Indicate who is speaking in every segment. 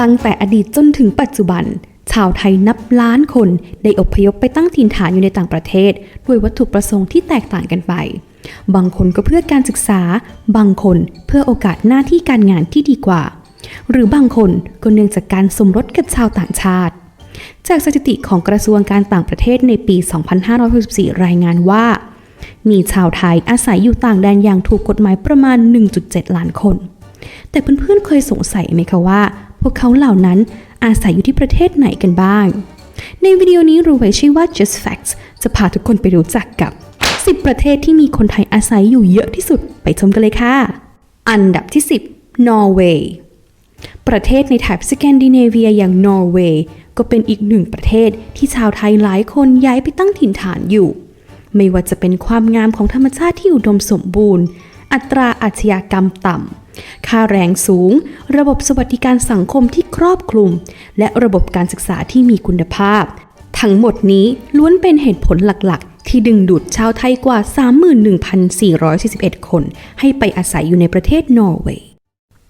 Speaker 1: ตั้งแต่อดีตจนถึงปัจจุบัน ชาวไทยนับล้านคนได้อพยพไปตั้งถิ่นฐานอยู่ในต่างประเทศ ด้วยวัตถุประสงค์ที่แตกต่างกันไป บางคนก็เพื่อการศึกษา บางคนเพื่อโอกาสหน้าที่การงานที่ดีกว่า หรือบางคนก็เนื่องจากการสมรสกับชาวต่างชาติ จากสถิติของกระทรวงการต่างประเทศในปี 2564 รายงานว่า มีชาวไทยอาศัยอยู่ต่างแดนอย่างถูกกฎหมายประมาณ 1.7 ล้านคนแต่เพื่อนๆเคยสงสัยไหมคะว่า พวกเขาเหล่านั้นอาศัยอยู่ที่ประเทศไหนกันบ้าง ในวิดีโอนี้รู้ไว้ชื่อว่า just facts จะพาทุกคนไปรู้จักกับ 10 ประเทศที่มีคนไทยอาศัยอยู่เยอะที่สุดไปชมกันเลยค่ะ อันดับที่ 10 นอร์เวย์ ประเทศในแถบสแกนดิเนเวียอย่างนอร์เวย์ก็เป็นอีกหนึ่งประเทศที่ชาวไทยหลายคนย้ายไปตั้งถิ่นฐานอยู่ ไม่ว่าจะเป็นความงามของธรรมชาติที่อุดมสมบูรณ์ อัตราอาชญากรรมต่ำ ค่าแรงสูง ระบบสวัสดิการสังคมที่ครอบคลุม และระบบการศึกษาที่มีคุณภาพ ทั้งหมดนี้ล้วนเป็นเหตุผลหลักๆ ที่ดึงดูดชาวไทยกว่า 31,441 คน ให้ไปอาศัยอยู่ในประเทศนอร์เวย์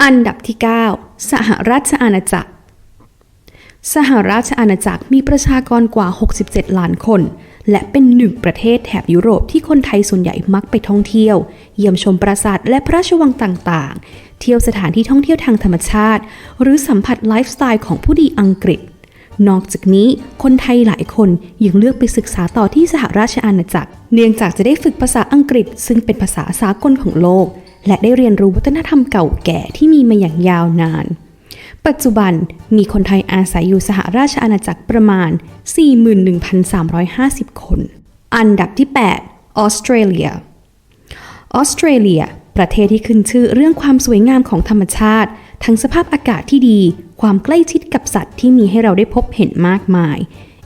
Speaker 1: อันดับที่ 9 สหราชอาณาจักร สหราชอาณาจักรมีประชากรกว่า 67 ล้านคน และเป็นหนึ่งประเทศแถบยุโรปที่คนไทยส่วนใหญ่มักไปท่องเที่ยว เยี่ยมชมปราสาทและพระราชวังต่างๆ เที่ยวสถานที่ท่องเที่ยวทางธรรมชาติ หรือสัมผัสไลฟ์สไตล์ของผู้ดีอังกฤษ นอกจากนี้คนไทยหลายคนยังเลือกไปศึกษาต่อที่สหราชอาณาจักร เนื่องจากจะได้ฝึกภาษาอังกฤษ ซึ่งเป็นภาษาสากลของโลก และได้เรียนรู้วัฒนธรรมเก่าแก่ที่มีมาอย่างยาวนาน ปัจจุบันมีคนไทยอาศัยอยู่สหราชอาณาจักรประมาณ 41,350 คน อันดับที่ 8 ออสเตรเลีย ออสเตรเลีย ประเทศที่ขึ้นชื่อเรื่องความสวยงามของธรรมชาติ ทั้งสภาพอากาศที่ดี ความใกล้ชิดกับสัตว์ที่มีให้เราได้พบเห็นมากมาย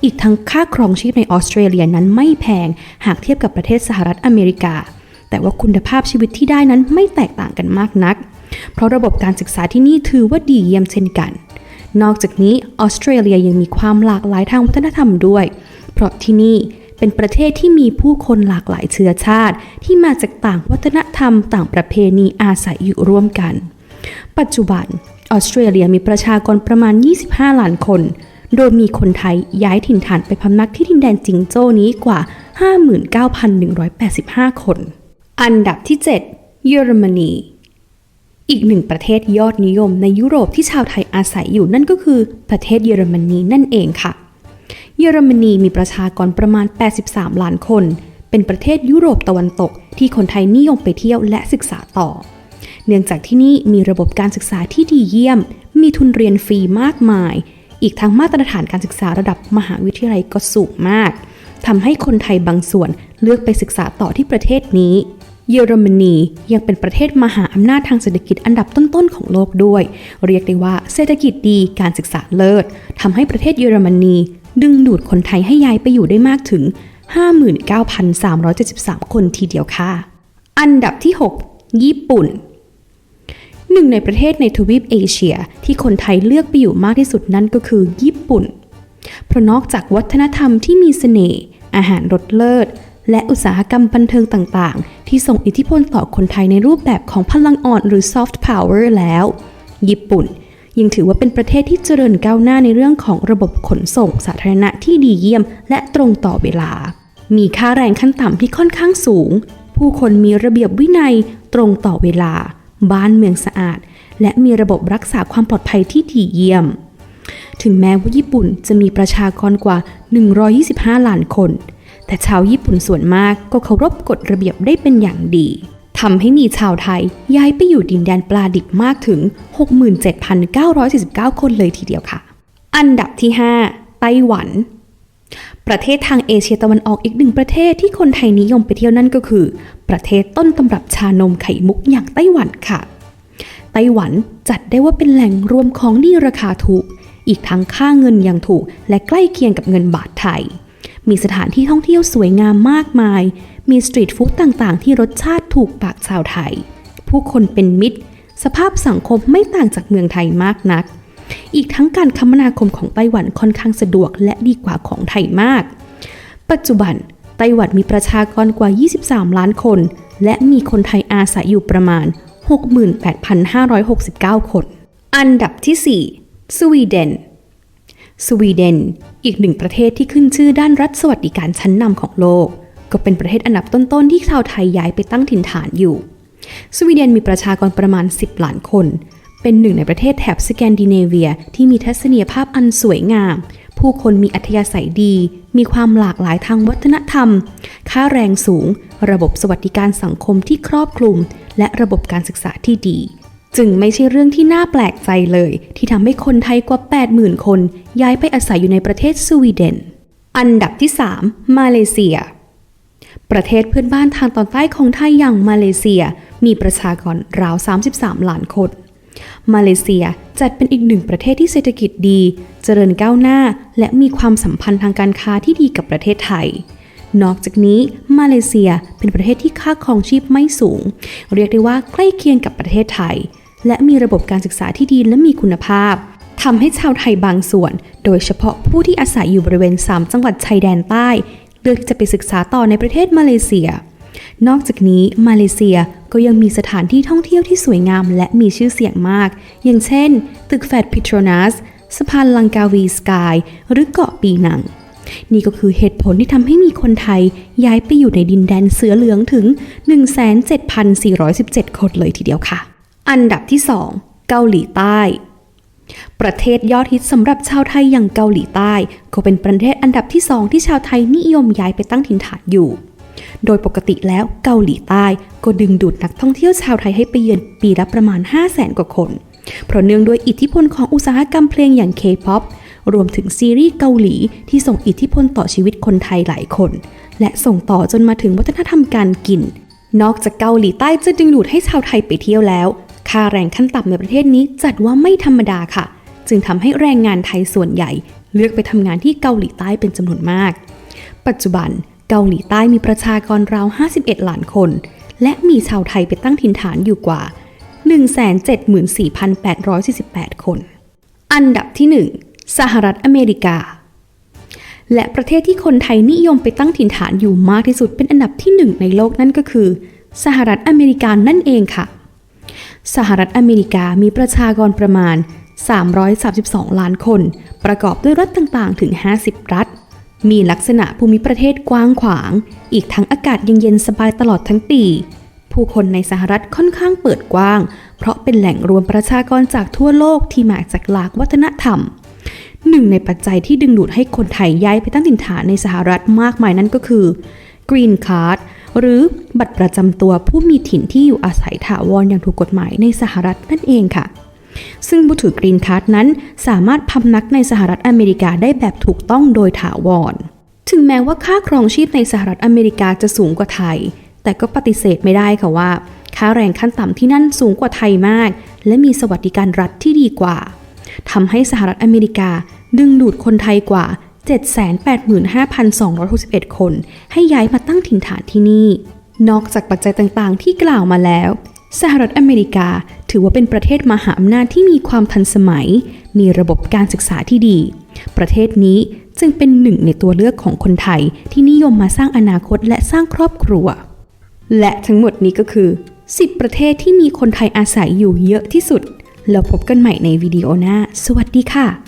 Speaker 1: อีกทั้งค่าครองชีพในออสเตรเลียนั้นไม่แพงหากเทียบกับประเทศสหรัฐอเมริกา แต่ว่าคุณภาพชีวิตที่ได้นั้นไม่แตกต่างกันมากนัก เพราะระบบการศึกษาที่นี่ถือว่าดีเยี่ยมเช่นกัน นอกจากนี้ออสเตรเลียยังมีความหลากหลายทางวัฒนธรรมด้วย เพราะที่นี่เป็นประเทศที่มีผู้คนหลากหลายเชื้อชาติ ที่มาจากต่างวัฒนธรรมต่างประเพณีอาศัยอยู่ร่วมกัน ปัจจุบันออสเตรเลียมีประชากรประมาณ 25 ล้านคน โดยมีคนไทยย้ายถิ่นฐานไปพำนักที่ดินแดนจิงโจ้นี้กว่า 59,185 คน อันดับที่ 7 เยอรมนี อีกหนึ่งประเทศยอดนิยมในยุโรปที่ชาวไทยอาศัยอยู่นั่นก็คือประเทศเยอรมนีนั่นเองค่ะ เยอรมนีมีประชากรประมาณ 83 ล้านคน เป็นประเทศยุโรปตะวันตก ที่คนไทยนิยมไปเที่ยวและศึกษาต่อ เนื่องจากที่นี่มีระบบการศึกษาที่ดีเยี่ยม มีทุนเรียนฟรีมากมาย อีกทั้งมาตรฐานการศึกษาระดับมหาวิทยาลัยก็สูงมากทำให้คนไทยบางส่วนเลือกไปศึกษาต่อที่ประเทศนี้ เยอรมนียังเป็นประเทศมหาอำนาจทางเศรษฐกิจอันดับต้นๆของโลกด้วย เรียกได้ว่าเศรษฐกิจดีการศึกษาเลิศทำให้ประเทศเยอรมนี ดึงดูดคนไทยให้ย้ายไปอยู่ได้มากถึง 59,373 คนทีเดียวค่ะ อันดับที่ 6 ญี่ปุ่นหนึ่งในประเทศในทวีปเอเชียที่คนไทยเลือกไปอยู่มากที่สุดนั่นก็คือญี่ปุ่น เพราะนอกจากวัฒนธรรมที่มีเสน่ห์อาหารรสเลิศ และอุตสาหกรรมบันเทิงต่างๆ ที่ส่งอิทธิพลต่อคนไทยในรูปแบบของพลังอ่อนหรือ soft power แล้ว ญี่ปุ่นยังถือว่าเป็นประเทศที่เจริญก้าวหน้าในเรื่องของระบบขนส่งสาธารณะที่ดีเยี่ยม และตรงต่อเวลา มีค่าแรงขั้นต่ำที่ค่อนข้างสูง ผู้คนมีระเบียบวินัยตรงต่อเวลา บ้านเมืองสะอาด และมีระบบรักษาความปลอดภัยที่ดีเยี่ยม ถึงแม้ว่าญี่ปุ่นจะมีประชากรกว่า 125 ล้านคน แต่ชาวญี่ปุ่นส่วนมากก็เคารพกฎระเบียบได้เป็นอย่างดีทำให้มีชาวไทยย้ายไปอยู่ดินแดนปลาดิบมากถึง 67,949 คนเลยทีเดียวค่ะ อันดับที่ 5 ไต้หวัน ประเทศทางเอเชียตะวันออกอีกหนึ่งประเทศที่คนไทยนิยมไปเที่ยวนั่นก็คือ ประเทศต้นตำรับชานมไข่มุกอย่างไต้หวันค่ะ ไต้หวันจัดได้ว่าเป็นแหล่งรวมของดีราคาถูก อีกทั้งค่าเงินยังถูก และใกล้เคียงกับเงินบาทไทย มีสถานที่ท่องเที่ยวสวยงามมากมาย มีสตรีทฟู้ดต่างๆ ที่รสชาติถูกปากชาวไทย ผู้คนเป็นมิตร สภาพสังคมไม่ต่างจากเมืองไทยมากนัก อีกทั้งการคมนาคมของไต้หวันค่อนข้างสะดวกและดีกว่าของไทยมาก ปัจจุบันไต้หวันมีประชากรกว่า 23 ล้านคน และมีคนไทยอาศัยอยู่ประมาณ 68,569 คน อันดับที่ 4 สวีเดน สวีเดน อีกหนึ่งประเทศที่ขึ้นชื่อด้านรัฐสวัสดิการชั้นนำของโลก ก็เป็นประเทศอันดับต้นๆที่ชาวไทยย้ายไปตั้งถิ่นฐานอยู่ สวีเดนมีประชากรประมาณ 10 ล้านคน เป็นหนึ่งในประเทศแถบสแกนดิเนเวียที่มีทัศนียภาพอันสวยงาม ผู้คนมีอัธยาศัยดี มีความหลากหลายทางวัฒนธรรม ค่าแรงสูง ระบบสวัสดิการสังคมที่ครอบคลุม และระบบการศึกษาที่ดี จึงไม่ใช่เรื่องที่น่าแปลกใจเลย ที่ทำให้คนไทยกว่า 80,000 คน ย้ายไปอาศัยอยู่ในประเทศสวีเดน อันดับที่ 3 มาเลเซีย ประเทศเพื่อนบ้านทางตอนใต้ของไทยอย่างมาเลเซีย มีประชากรราว 33 ล้านคน มาเลเซียจัดเป็นอีกหนึ่งประเทศที่เศรษฐกิจดี เจริญก้าวหน้า และมีความสัมพันธ์ทางการค้าที่ดีกับประเทศไทยนอกจากนี้มาเลเซียเป็นประเทศที่ค่าครองชีพไม่สูง เรียกได้ว่าใกล้เคียงกับประเทศไทย และมีระบบการศึกษาที่ดีและมีคุณภาพทำให้ชาวไทยบางส่วน โดยเฉพาะผู้ที่อาศัยอยู่บริเวณ 3 จังหวัดชายแดนใต้ เลือกที่จะไปศึกษาต่อในประเทศมาเลเซีย นอกจากนี้มาเลเซียก็ยังมีสถานที่ท่องเที่ยวที่สวยงามและมีชื่อเสียงมาก อย่างเช่น ตึกแฟดพิโตรนัสสะพานลังกาวีสกาย หรือเกาะปีนัง นี่ก็คือเหตุผลที่ทำให้มีคนไทยย้ายไปอยู่ในดินแดนเสือเหลืองถึง 17,417 คนเลยทีเดียวค่ะ อันดับที่ 2 เกาหลีใต้ ประเทศยอดฮิตสำหรับชาวไทยอย่างเกาหลีใต้ ก็เป็นประเทศอันดับที่สองที่ชาวไทยนิยมย้ายไปตั้งถิ่นฐานอยู่ โดยปกติแล้วเกาหลีใต้ก็ดึงดูดนักท่องเที่ยวชาวไทยให้ไปเยือนปีละประมาณ 5 0 0แสนกว่าคน เพราะเนื่องด้วยอิทธิพลของอุตสาหกรรมเพลงอย่าง K-POP รวมถึงซีรีส์เกาหลีที่ส่งอิทธิพลต่อชีวิตคนไทยหลายคน และส่งต่อจนมาถึงวัฒนธรรมการกิน นอกจากเกาหลีใต้จะดึงดูดให้ชาวไทยไปเที่ยวแล้ว ค่าแรงขั้นต่ำในประเทศนี้จัดว่าไม่ธรรมดาค่ะ จึงทำให้แรงงานไทยส่วนใหญ่ เลือกไปทำงานที่เกาหลีใต้เป็นจำนวนมาก ปัจจุบันเกาหลีใต้มีประชากรราว 51 ล้านคน และมีชาวไทยไปตั้งถิ่นฐานอยู่กว่า 174,848 คน อันดับที่ 1 สหรัฐอเมริกา และประเทศที่คนไทยนิยมไปตั้งถิ่นฐานอยู่มากที่สุดเป็นอันดับที่ 1 ในโลกนั่นก็คือ สหรัฐอเมริกานั่นเองค่ะ สหรัฐอเมริกามีประชากรประมาณ 332 ล้านคน ประกอบด้วยรัฐต่างๆ ถึง 50 รัฐ มีลักษณะภูมิประเทศกว้างขวาง อีกทั้งอากาศเย็นๆสบายตลอดทั้งปี ผู้คนในสหรัฐค่อนข้างเปิดกว้าง เพราะเป็นแหล่งรวมประชากรจากทั่วโลกที่มาจากหลากวัฒนธรรมหนึ่งในปัจจัยที่ดึงดูดให้คนไทยย้ายไปตั้งถิ่นฐานในสหรัฐมากมายนั่นก็คือ Green Card หรือบัตรประจำตัวผู้มีถิ่นที่อยู่อาศัยถาวรอย่างถูกกฎหมายในสหรัฐนั่นเองค่ะ ซึ่งผู้ถือกรีนคาร์ดนั้นสามารถพำนักในสหรัฐอเมริกาได้แบบถูกต้องโดยถาวร ถึงแม้ว่าค่าครองชีพในสหรัฐอเมริกาจะสูงกว่าไทย แต่ก็ปฏิเสธไม่ได้ค่ะว่า ค่าแรงขั้นต่ำที่นั่นสูงกว่าไทยมาก และมีสวัสดิการรัฐที่ดีกว่าทำให้สหรัฐอเมริกาดึงดูดคนไทยกว่า 785,261 คน ให้ย้ายมาตั้งถิ่นฐานที่นี่ นอกจากปัจจัยต่างๆ ที่กล่าวมาแล้ว สหรัฐอเมริกาถือว่าเป็นประเทศมหาอำนาจที่มีความทันสมัย มีระบบการศึกษาที่ดี ประเทศนี้จึงเป็นหนึ่งในตัวเลือกของคนไทยที่นิยมมาสร้างอนาคตและสร้างครอบครัว และทั้งหมดนี้ก็คือ 10 ประเทศที่มีคนไทยอาศัยอยู่เยอะที่สุด แล้วพบกันใหม่ในวิดีโอหน้า สวัสดีค่ะ